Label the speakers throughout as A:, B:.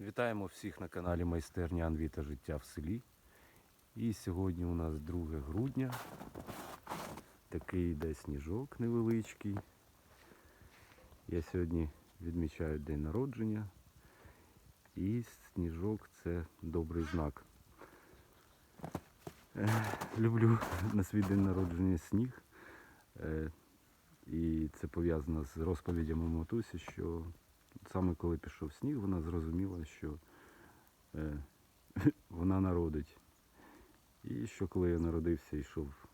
A: Вітаємо всіх на каналі Майстерня Анві та життя в селі. І сьогодні у нас 2 грудня. Такий йде сніжок невеличкий. Я сьогодні відмічаю день народження. І сніжок це добрий знак. Е, Люблю на свій день народження сніг. Е, І це пов'язано з розповідями матусі, що саме коли пішов сніг, вона зрозуміла, що е, вона народить. І що коли я народився, йшов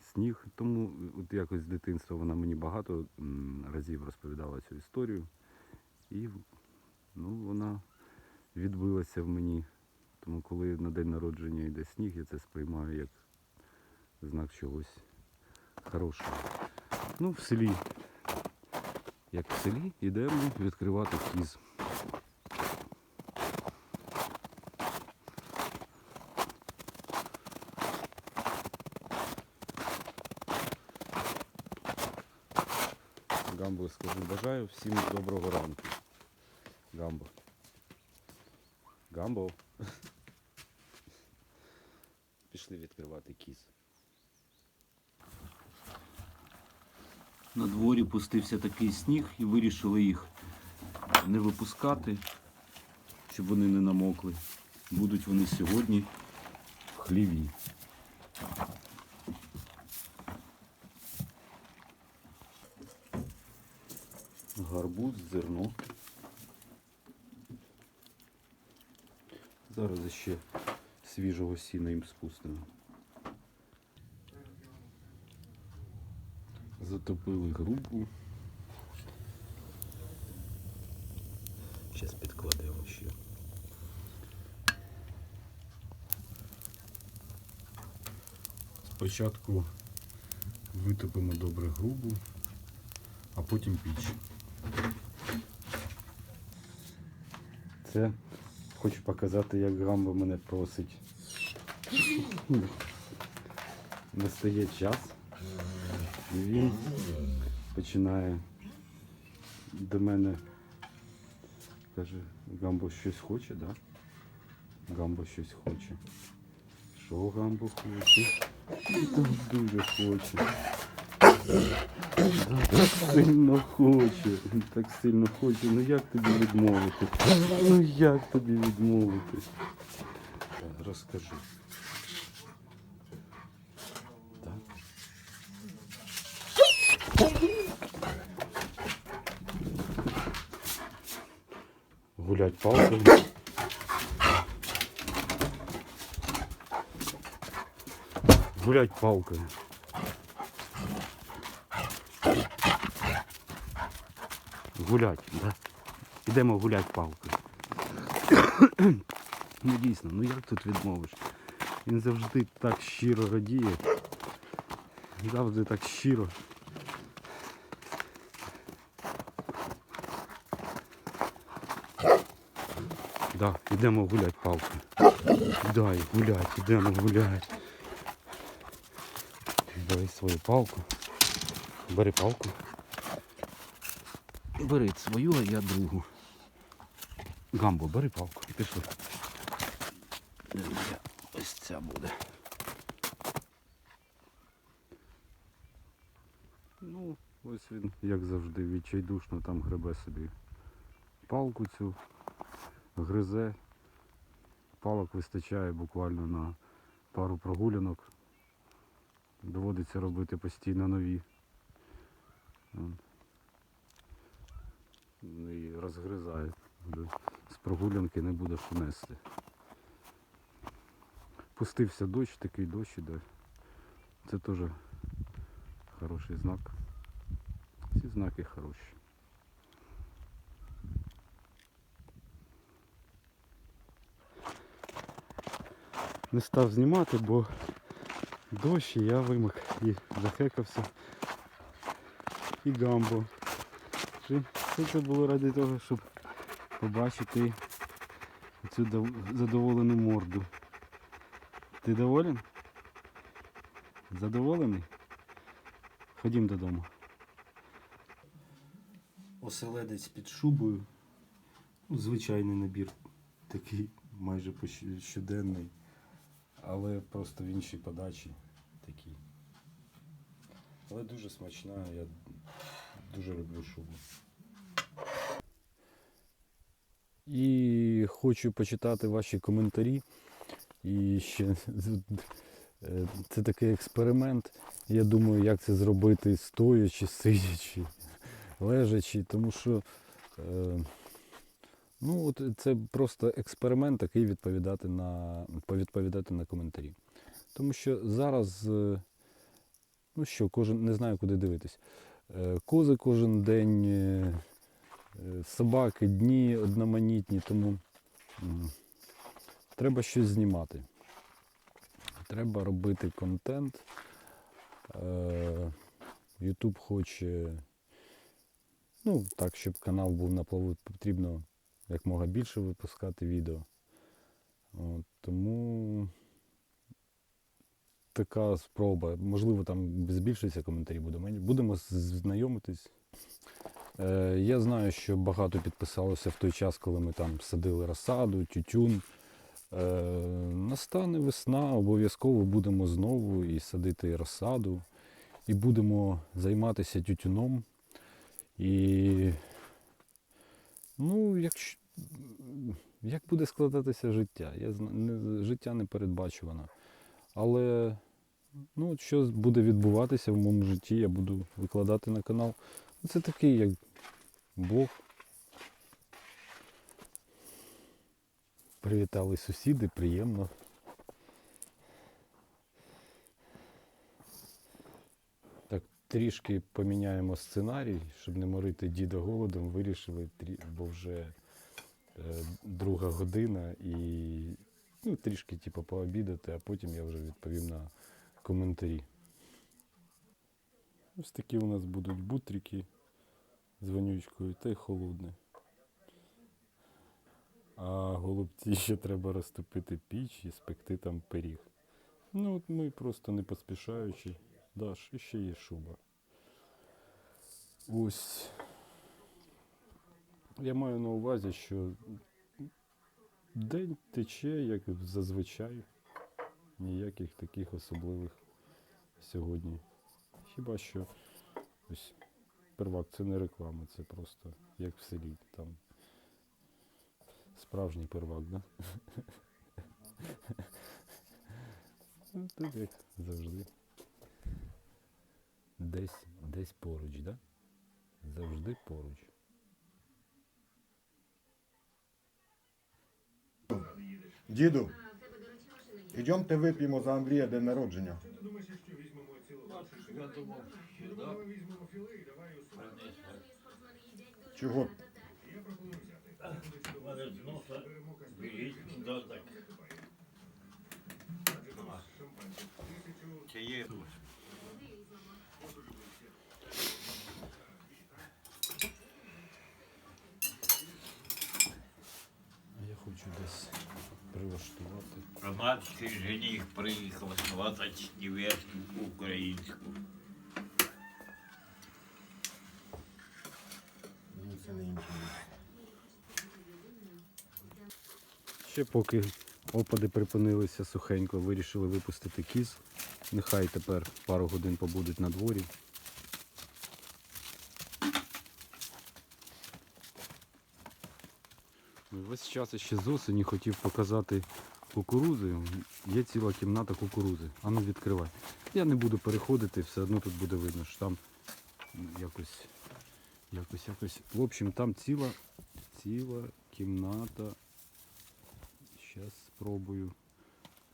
A: сніг. Тому от якось з дитинства вона мені багато разів розповідала цю історію. І ну, вона відбилася в мені. Тому коли на день народження йде сніг, я це сприймаю як знак чогось хорошого. Ну, в селі як в селі, йдемо відкривати кіз. Гамбо скажу, бажаю всім доброго ранку. Гамбо. Гамбо. Пішли відкривати кіз. На дворі пустився такий сніг і вирішили їх не випускати, щоб вони не намокли. Будуть вони сьогодні в хліві. Гарбуз, зерно. Зараз ще свіжого сіна їм спустимо. Затопили грубу. Зараз підкладемо ще. Спочатку витопимо добре грубу, а потім піч. Це хочу показати, як Грамбо мене просить. Настає час. І він починає до мене. Каже, Гамбо щось хоче, да? Гамбо щось хоче. Що Гамбо хоче? Так дуже хоче. Так сильно хоче. Так сильно хоче. Ну як тобі відмовити? Ну як тобі відмовити? Розкажи. Гулять палками. Гулять палками. Гулять, да? Ідемо гулять палкою. ну дійсно, ну як тут відмовиш? Він завжди так щиро радіє. Завжди так щиро. Да, йдемо гулять палкою. Дай гулять, йдемо гулять. Бери свою палку. Бери палку. Бери свою, а я другу. Гамбо, бери палку. Пішли. Ось ця буде. Ну, ось він, як завжди, відчайдушно там гребе собі палку цю, гризе. Палок вистачає буквально на пару прогулянок. Доводиться робити постійно нові. Ну І розгризає. З прогулянки не буде що нести. Пустився дощ, такий дощ іде. Це теж хороший знак. Всі знаки хороші. Не став знімати, бо дощ і я вимок і захекався. І гамбо. Все це було ради того, щоб побачити цю задоволену морду. Ти доволен? Задоволений? Ходім додому. Оселедець під шубою. Звичайний набір такий майже щоденний, але просто в іншій подачі такий. Але дуже смачна, я дуже люблю шубу. І хочу почитати ваші коментарі. І ще е, це такий експеримент. Я думаю, як це зробити стоячи, сидячи, лежачи, тому що е, ну, от це просто експеримент, такий відповідати на, повідповідати на коментарі. Тому що зараз, е, ну що, кожен не знаю, куди дивитись. Е, Кози кожен день, е, собаки, дні одноманітні, тому треба щось знімати. Треба робити контент. YouTube хоче, ну, так, щоб канал був на плаву, потрібно якмога більше випускати відео. От, тому така спроба. Можливо, там збільшиться коментарі буде. Будемо знайомитись. Е, я знаю, що багато підписалося в той час, коли ми там садили розсаду, тютюн. Е, настане весна, обов'язково будемо знову і садити розсаду, і будемо займатися тютюном. І ну, якщо, як буде складатися життя? Я не, життя не передбачувано. Але ну, що буде відбуватися в моєму житті, я буду викладати на канал. Це такий як блог. Привітали сусіди, приємно. Так, трішки поміняємо сценарій, щоб не морити діда голодом, вирішили, бо вже е, друга година і ну, трішки типу, пообідати, а потім я вже відповім на коментарі. Ось такі у нас будуть бутрики з вонючкою та й холодне. А голубці ще треба розтопити піч і спекти там пиріг. Ну от ми просто не поспішаючи. Даш, і ще є шуба. Ось. Я маю на увазі, що день тече, як зазвичай. Ніяких таких особливих сьогодні. Хіба що ось первак це не реклама, це просто як в селі. Там справжній первак, да? Ну, Тут як завжди. Десь, десь поруч, да? Завжди поруч.
B: Діду, йдемте вип'ємо за Андрія день народження. Чого?
C: Чи є?
A: А я хочу десь
C: Громадський жених приїхав сватати невесту українську.
B: Інше.
A: Ще поки опади припинилися сухенько, вирішили випустити кіз. Нехай тепер пару годин побудуть на дворі. Весь час ще з осені хотів показати кукурузи. Є ціла кімната кукурузи. А ну відкривай. Я не буду переходити, все одно тут буде видно, що там якось, якось, якось. В общем, там ціла, ціла кімната Зараз спробую.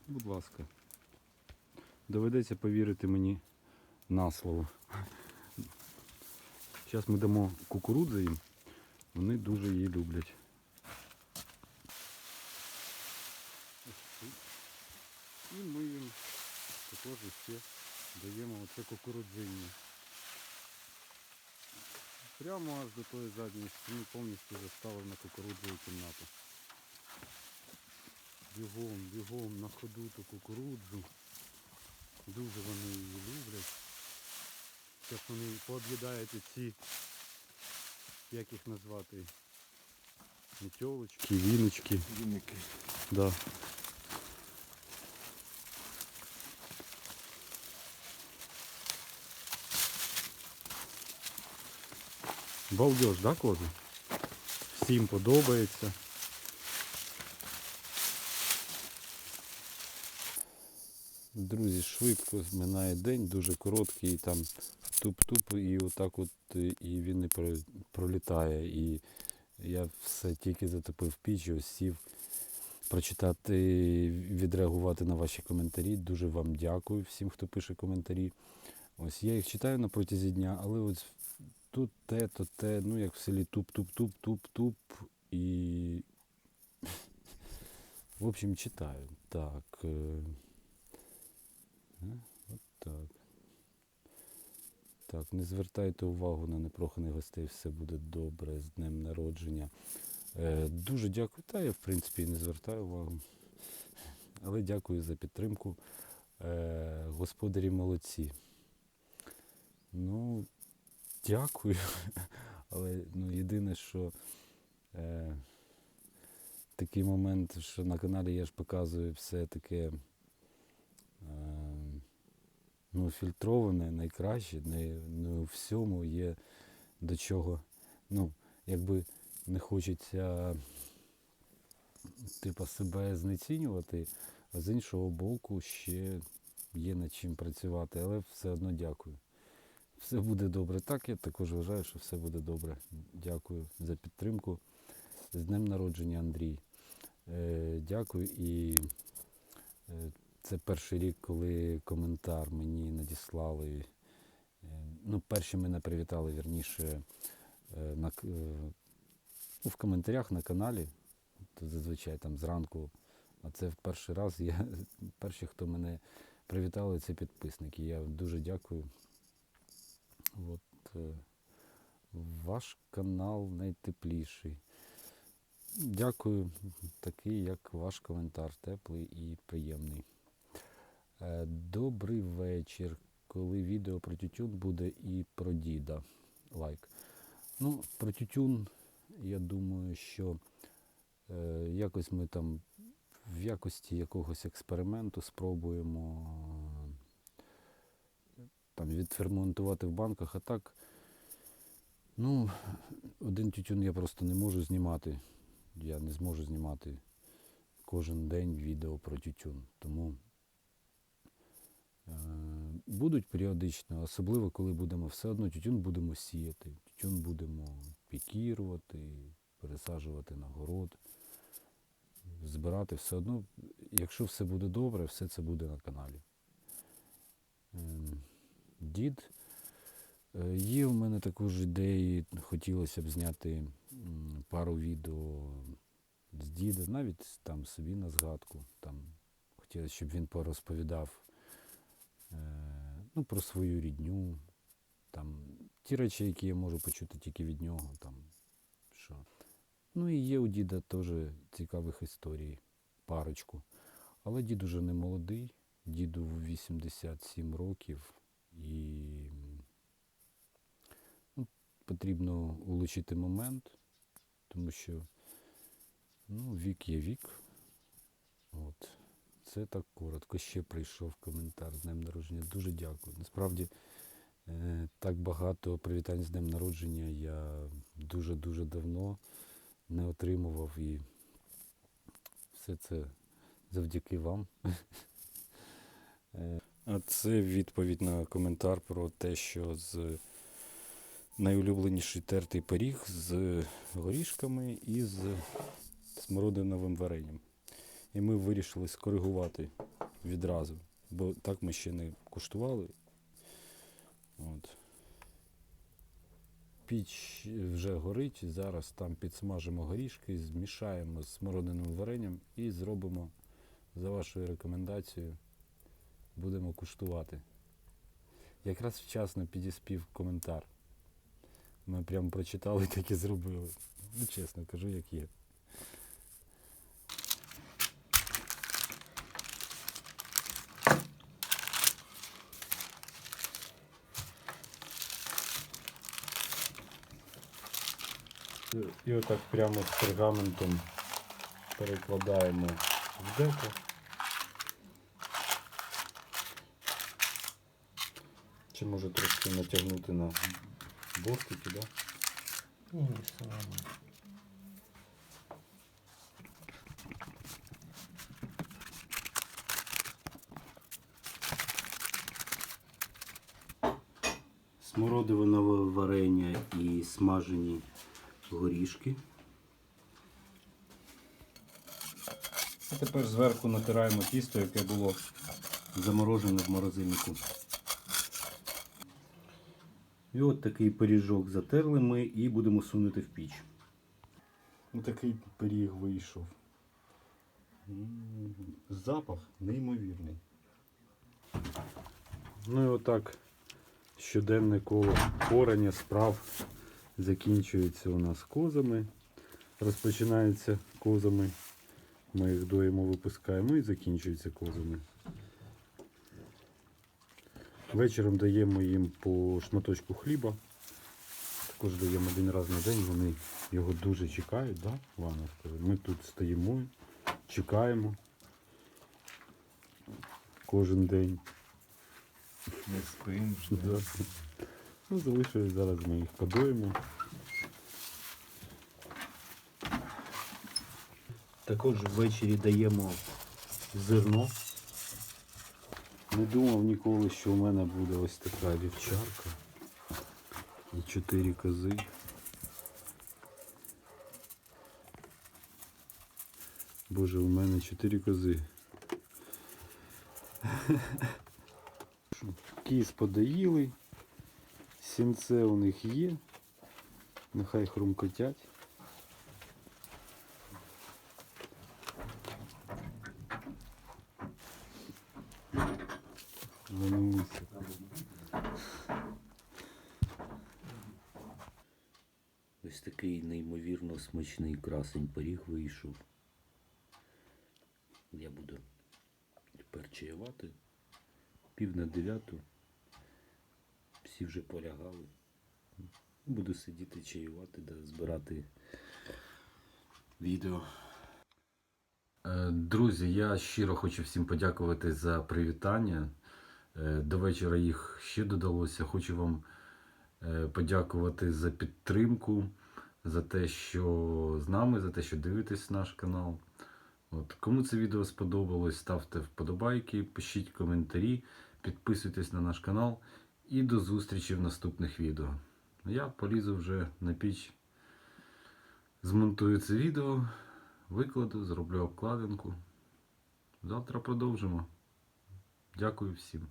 A: Будь ласка. Доведеться повірити мені на слово. Зараз ми дамо кукурудзи їм. Вони дуже її люблять. Ось тут. І ми їм також ще даємо оце кукурудзиння. Прямо аж до тої задньої стіни повністю заставив на кукурудзову кімнату. Бігом, бігом на ходу ту кукурудзу. Дуже вони її люблять. Зараз вони пооб'їдають ці, як їх назвати, Метелочки, віночки.
B: Вінники.
A: Да. Балдеж, да, кози? Всім подобається. Друзі, швидко минає день, дуже короткий, і там туп-туп, і отак от е, і він не пролітає. І я все тільки затопив піч, і ось сів прочитати, відреагувати на ваші коментарі. Дуже вам дякую всім, хто пише коментарі. Ось я їх читаю на протязі дня, але ось тут те, то те, ну як в селі туп-туп-туп-туп-туп. І. В общем, читаю. Так. е, е, От так. Так, не звертайте увагу на непроханих гостей, все буде добре з днем народження. Е, дуже дякую. Та я, в принципі, не звертаю увагу. Але дякую за підтримку. Господарі молодці. Ну, дякую. Але ну, єдине, що е, такий момент, що на каналі я ж показую все таке е, ну, фільтроване, найкраще, не, не у всьому є до чого. Ну, якби не хочеться типа, себе знецінювати, а з іншого боку ще є над чим працювати, але все одно дякую. Все буде добре. Так, я також вважаю, що все буде добре. Дякую за підтримку. З днем народження, Андрій. Е, дякую і е, це перший рік, коли коментар мені надіслали. Е, ну, перші мене привітали, вірніше, е, на, е, ну, в коментарях на каналі. То зазвичай там зранку. А це в перший раз. Я, перші, хто мене привітали, це підписники. Я дуже дякую. От, е, ваш канал найтепліший. Дякую, такий, як ваш коментар, теплий і приємний. Е, Добрий вечір. Коли відео про тютюн буде і про діда. Лайк. Ну, про тютюн, я думаю, що е, якось ми там в якості якогось експерименту спробуємо там відферментувати в банках, а так, ну, один тютюн я просто не можу знімати. Я не зможу знімати кожен день відео про тютюн. Тому е, будуть періодично, особливо коли будемо все одно тютюн будемо сіяти, тютюн будемо пікірувати, пересаджувати на город, збирати все одно. Якщо все буде добре, все це буде на каналі. Ем, Дід. Е, Є в мене також ідеї, хотілося б зняти пару відео з діда, навіть там собі на згадку. Там хотілося, щоб він порозповідав е, ну, про свою рідню, там, ті речі, які я можу почути тільки від нього. Там, що. Ну і є у діда теж цікавих історій, парочку. Але дід уже не молодий, діду 87 років і ну, потрібно улучити момент, тому що ну, вік є вік. От. Це так коротко. Ще прийшов коментар з днем народження. Дуже дякую. Насправді е, так багато привітань з днем народження я дуже-дуже давно не отримував і все це завдяки вам. Це відповідь на коментар про те, що з найулюбленіший тертий пиріг з горішками і з смородиновим варенням. І ми вирішили скоригувати відразу, бо так ми ще не куштували. От. Піч вже горить, зараз там підсмажимо горішки, змішаємо з смородиновим варенням і зробимо за вашою рекомендацією. Будемо куштувати. Якраз вчасно підіспів коментар. Ми прямо прочитали так і зробили. Ну, чесно кажу, як є. І отак прямо з пергаментом перекладаємо в деко. Чи може трошки натягнути на бортики, да?
B: Ні, все нормально.
D: Смородинове варення і смажені горішки.
A: А тепер зверху натираємо тісто, яке було
D: заморожене в морозильнику. І от такий пиріжок затерли ми і будемо сунути в піч.
A: Отакий пиріг вийшов. Запах неймовірний. Ну і отак щоденне коло порання справ закінчується у нас козами. Розпочинається козами. Ми їх доїмо, випускаємо і закінчується козами. Вечором даємо їм по шматочку хліба. Також даємо один раз на день, вони його дуже чекають, да? Ваня скаже. Ми тут стоїмо, чекаємо кожен день.
B: Не спим.
A: Да. Ну, залишилось зараз ми їх подоїмо.
D: Також ввечері даємо зерно.
A: Не думав ніколи, що у мене буде ось така вівчарка. І чотири кози. Боже, у мене чотири кози. Кіз подоїли. Сінце у них є. Нехай хрумкотять. Гануся.
D: Ось такий неймовірно смачний красень пиріг вийшов. Я буду тепер чаювати. Пів на дев'яту. Всі вже полягали. Буду сидіти чаювати да збирати відео.
A: Е, Друзі, я щиро хочу всім подякувати за привітання. Е, До вечора їх ще додалося. Хочу вам е, подякувати за підтримку, за те, що з нами, за те, що дивитесь наш канал. От. Кому це відео сподобалось, ставте вподобайки, пишіть коментарі, підписуйтесь на наш канал і до зустрічі в наступних відео. Я полізу вже на піч, змонтую це відео викладу, зроблю обкладинку. Завтра продовжимо. Дякую всім.